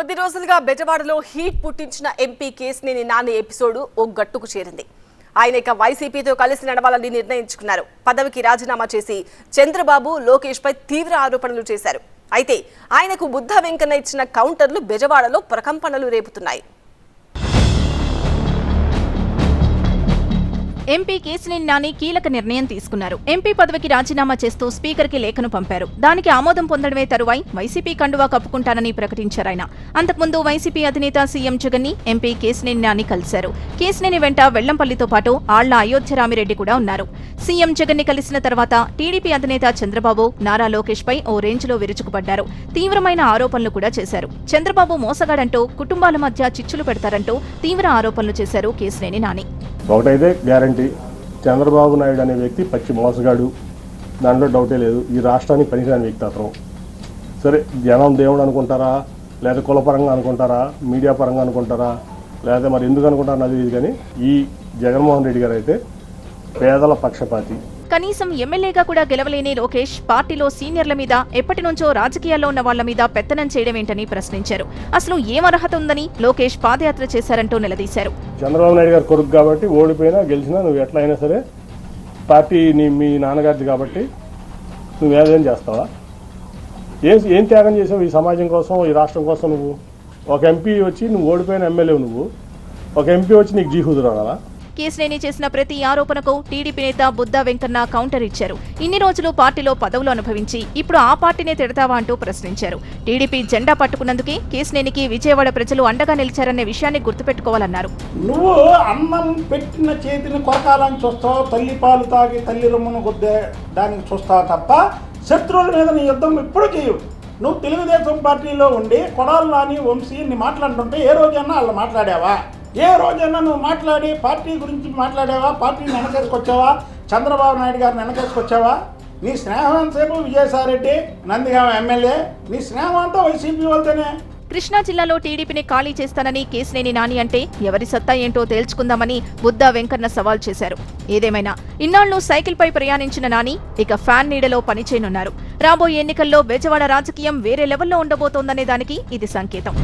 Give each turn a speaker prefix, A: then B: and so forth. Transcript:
A: కొద్ది రోజులుగా బెజవాడలో హీట్ పుట్టించిన ఎంపీ కేసినేని నాని ఎపిసోడ్ ఓ గట్టుకు చేరింది. ఆయన ఇక వైసీపీతో కలిసి నడవాలని నిర్ణయించుకున్నారు. పదవికి రాజీనామా చేసి చంద్రబాబు లోకేష్ పై తీవ్ర ఆరోపణలు చేశారు. అయితే ఆయనకు బుద్ధ వెంకన్న ఇచ్చిన కౌంటర్లు బెజవాడలో ప్రకంపనలు రేపుతున్నాయి.
B: ఎంపీ కేసినేని నాని కీలక నిర్ణయం తీసుకున్నారు. ఎంపీ పదవికి రాజీనామా చేస్తూ స్పీకర్కి లేఖను పంపారు. దానికి ఆమోదం పొందడమే తరువాయి వైసీపీ కండువా కప్పుకుంటానని ప్రకటించారాయన అంతకుముందు వైసీపీ అధినేత సీఎం జగన్ని ఎంపీ కేసినేని నాని కలిశారు. కేసినేని వెంట వెల్లంపల్లితో పాటు ఆళ్ళ అయోధ్యరామిరెడ్డి కూడా ఉన్నారు. సీఎం జగన్ని కలిసిన తర్వాత టీడీపీ అధినేత చంద్రబాబు నారా లోకేష్ పై ఓ రేంజ్లో విరుచుకుపడ్డారు. తీవ్రమైన ఆరోపణలు కూడా చేశారు. చంద్రబాబు మోసగాడంటూ కుటుంబాల మధ్య చిచ్చులు పెడతారంటూ తీవ్ర ఆరోపణలు చేశారు కేసినేని నాని.
C: ఒకటైతే గ్యారంటీ చంద్రబాబు నాయుడు అనే వ్యక్తి పచ్చి మోసగాడు. దాంట్లో డౌటే లేదు. ఈ రాష్ట్రానికి పనికిరాని వ్యక్తి అతను. సరే జనం దేవుడు అనుకుంటారా? లేదా కులపరంగా అనుకుంటారా? మీడియా పరంగా అనుకుంటారా? లేదా మరి ఎందుకు అనుకుంటారా అది ఇది కానీ ఈ జగన్మోహన్ రెడ్డి గారు అయితే పేదల పక్షపాతి.
B: కనీసం ఎమ్మెల్యేగా కూడా గెలవలేని లోకేష్ పార్టీలో సీనియర్ల మీద ఎప్పటి నుంచో రాజకీయాల్లో ఉన్న వాళ్ళ మీద పెత్తనం చేయడం ఏంటని ప్రశ్నించారు. అసలు ఏం అర్హత ఉందని లోకేష్ పాదయాత్ర చేశారంటూ నిలదీశారు.
C: చంద్రబాబు నాయుడు గారు కొడుకు కాబట్టి ఓడిపోయినా గెలిచినా నువ్వు ఎట్లా అయినా సరే పార్టీ నీ మీ నాన్నగారిది కాబట్టి నువ్వు ఏదేం చేస్తావా? ఏం ఏం త్యాగం చేసావు ఈ సమాజం కోసం ఈ రాష్ట్రం కోసం నువ్వు? ఒక ఎంపీ వచ్చి నువ్వు ఓడిపోయిన ఎమ్మెల్యే నువ్వు. ఒక ఎంపీ వచ్చి నీకు జీ కుదరాలా
B: కేసినేని చేసిన ప్రతి ఆరోపణకు టీడీపీ నేత బుద్ధా వెంకన్న కౌంటర్ ఇచ్చారు. ఇన్ని రోజులు పార్టీలో పదవులు అనుభవించి ఇప్పుడు ఆ పార్టీనే తిడతావా అంటూ ప్రశ్నించారు. టీడీపీ జెండా పట్టుకున్నందుకే కేసినేనికి విజయవాడ ప్రజలు అండగా నిలిచారనే విషయాన్ని గుర్తుపెట్టుకోవాలన్నారు.
D: నువ్వు అన్నం పెట్టిన చేతిని కొరకాలని చూస్తావు తల్లి పాలు తాగి తల్లి రొమ్మును గుద్దే దానికి చూస్తావు తప్ప శత్రువుల మీద నీ యుద్ధం ఎప్పుడు చేయవు. నువ్వు తెలుగుదేశం పార్టీలో ఉండి కొడాలు నాని వంశీ ని మాట్లాడుతుంటే ఏ రోజైనా వాళ్ళు మాట్లాడావా? ఏ రోజైనా నువ్వు మాట్లాడి పార్టీ గురించి మాట్లాడావా? పార్టీని వెనకేసుకొచ్చావా? చంద్రబాబు నాయుడు గారిని వెనకేసుకొచ్చావా? నీ స్నేహం ఎంతసేపు విజయసాయిరెడ్డి నందిగామ ఎమ్మెల్యే. నీ స్నేహం అంతా వైసీపీ వాళ్ళతోనే.
B: కృష్ణా జిల్లాలో టీడీపీని ఖాళీ చేస్తానని కేసినేని నాని అంటే ఎవరి సత్తా ఏంటో తేల్చుకుందామని బుద్దా వెంకన్న సవాల్ చేశారు. ఏదేమైనా ఇన్నాళ్ళు సైకిల్పై ప్రయాణించిన నాని ఇక ఫ్యాన్ నీడలో పనిచేయనున్నారు. రాబోయే ఎన్నికల్లో బెజవాడ రాజకీయం వేరే లెవెల్లో ఉండబోతోందనే దానికి ఇది సంకేతం.